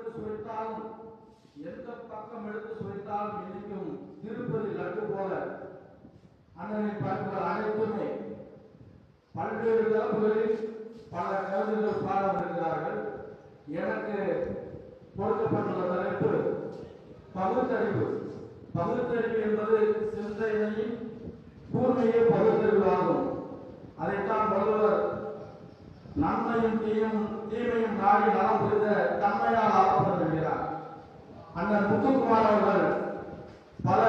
எடுத்து சுவைத்தாலும் எந்த பக்கம் எடுத்து சுவைத்தாலும் இனிக்கும் திருப்பதி லட்டு போல அண்ணனை பார்க்கிற அனைத்துமே பல்வேறு தரப்புகளில் பல கவிதைகள் பாட வருகிறார்கள் எனக்கு கொடுக்கப்பட்டுள்ள தலைப்பு பகுத்தறிவு. பகுத்தறிவு என்பது சிந்தையையும் கூர்மையை பகுத்தறிவு நன்மையும் தீயும் தீமையும் நாடி நலம் புரிந்த தன்மையால் ஆளப்பட என்கிறார் அண்ணன் முத்துக்குமார் அவர்கள் பல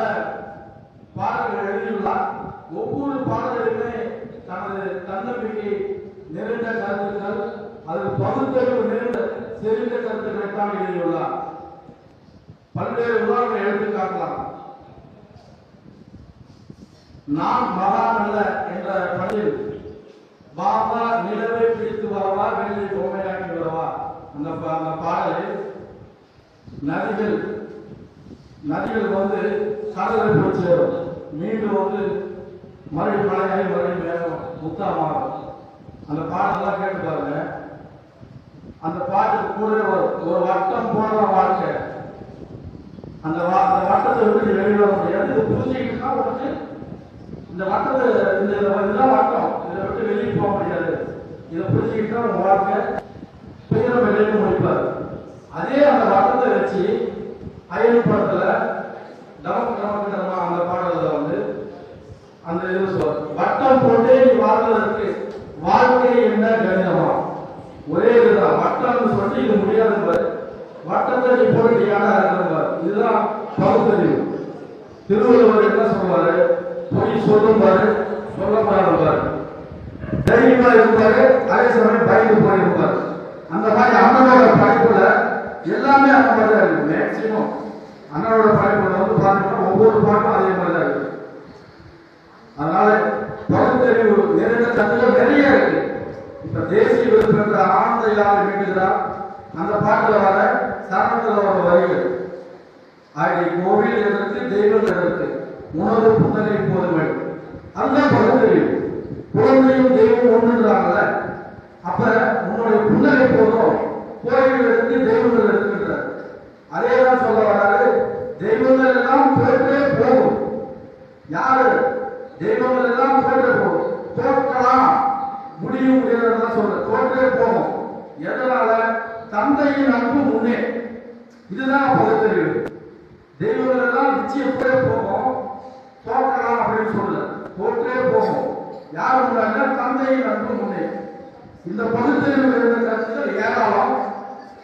பாடல்கள் எழுதியுள்ளார். ஒவ்வொரு பாடலிலுமே தனது தன்னம்பிக்கை நிறைந்த கருத்துக்கள் அது பகுத்தறிவு நிறைந்த செறிந்த கருத்துக்களை தான் எழுதியுள்ளார். பல்வேறு உதாரணங்களை எடுத்து காட்டலாம். நான் மகான் அல்ல என்ற பணியில் பாபா நிலவை பிடித்து வரவா வெளியே பொம்மையாக்கி வரவா? அந்த பா- அந்த பாடலில் நதிகள் நதிகள் வந்து கடலை போய் சேரும் மீண்டும் வந்து மறுபடியும் பழைய மறுபடியும் வேகம் முத்தா அந்த பாடலாம் கேட்டு பாருங்க. அந்த பாட்டு கூட ஒரு ஒரு வட்டம் போன வாழ்க்கை. அந்த வா- அந்த வட்டத்தை விட்டு நீ வெளியே வர முடியாது. புரிஞ்சுக்கிட்டா உனக்கு இந்த வட்டத்தை இந்த இதுதான் வட்டம் போக முடியாது இதை புரிஞ்சுக்கிட்டா நம்ம வாழ்க்கை துயரம் வெளியே முடிப்பார். அதே அந்த வட்டத்தை வச்சு அயல் படத்துல நமக்கு நமக்கு நம்ம அந்த பாடல்ல வந்து அந்த இது சொல்ற வட்டம் போட்டே நீ வாழ்வதற்கு வாழ்க்கை என்ன கணிதமா ஒரே இதுதான். வட்டம்னு சொல்லிட்டு இது முடியாது வட்டத்தை நீ போட்டு யாரா இருக்கிற இதுதான் பகுத்தறிவு. திருவள்ளுவர் என்ன சொல்வாரு பொய் சொல்லும் பாரு சொல்லப்படாத பாரு தைரியமா இருப்பாரு அதே சமயம் பயந்து போயிருப்பாரு. அந்த மாதிரி அண்ணனோட படைப்புல எல்லாமே அந்த மாதிரி தான் இருக்கு. மேக்சிமம் அண்ணனோட படைப்புல வந்து பாத்தீங்கன்னா ஒவ்வொரு பாட்டும் அதே மாதிரி தான் இருக்கு. அதனால பகுத்தறிவு நிறைந்த தத்துவம் நிறைய இருக்கு. இப்ப தேசிய விருப்பம் பெற்ற ஆனந்த இல்லாமல் மீட்டுகிறார் அந்த பாட்டுல வர சரணத்துல வர வரிகள். ஆகிய கோவில் எதற்கு தெய்வம் எதற்கு உணவு புன்னகை போதுமை அதுதான் பகுத்தறிவு கோயிலுக்கு தெய்வம் அப்ப உன்னுடைய புன்னகை போதும். கோயில்கள் இருந்து தெய்வங்கள் இருக்குன்றார் அதே தான் சொல்ல வராது தெய்வங்கள் எல்லாம் போயிட்டே போகும். யாரு? தெய்வங்கள் எல்லாம் போயிட்டே போகும். தோற்கலாம். முடியும் முடியாதுதான் சொல்ற. தோற்றே போகும். எதனால? தந்தையின் அன்பு முன்னே. இதுதான் பகுத்தறிவு. தெய்வங்கள் எல்லாம் நிச்சயம் போய் போகும். தோற்கலாம் அப்படின்னு சொல்லு தோற்றே போகும். யார் உள்ளாங்க தந்தையின் அன்பு முன்னே. இந்த பகுத்தறிவு இருந்த கருத்துக்கள் ஏராளம்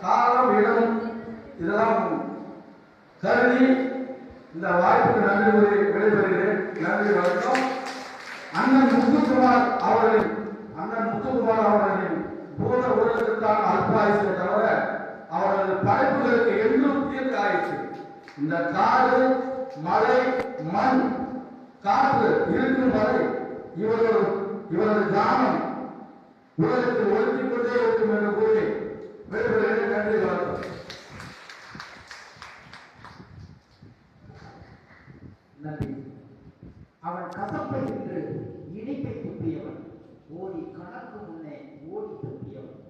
காலம் இடம் இதெல்லாம் கருதி இந்த வாய்ப்புக்கு நன்றி கூறி விடைபெறுகிறேன். நன்றி வணக்கம். அண்ணன் முத்துக்குமார் அவர்களின் அண்ணன் முத்துக்குமார் அவர்களின் பூத உலகத்திற்கான அல்பாயுசை தவிர அவரது படைப்புகளுக்கு என்றும் தீர்க்க ஆயிற்று இந்த காடு மழை மண் காற்று இருக்கும் வரை இவர்கள் இவரது தியானம் உலகத்தில் ஒழுங்கிக் கொண்டே இருக்கும் என்று கூறி வெறுப்பதை நன்றி வணக்கம். நன்றி. அவன் கசப்பை என்று இனிப்பை துப்பியவன். ஓடி கணக்கு முன்னே ஓடி துப்பியவன்.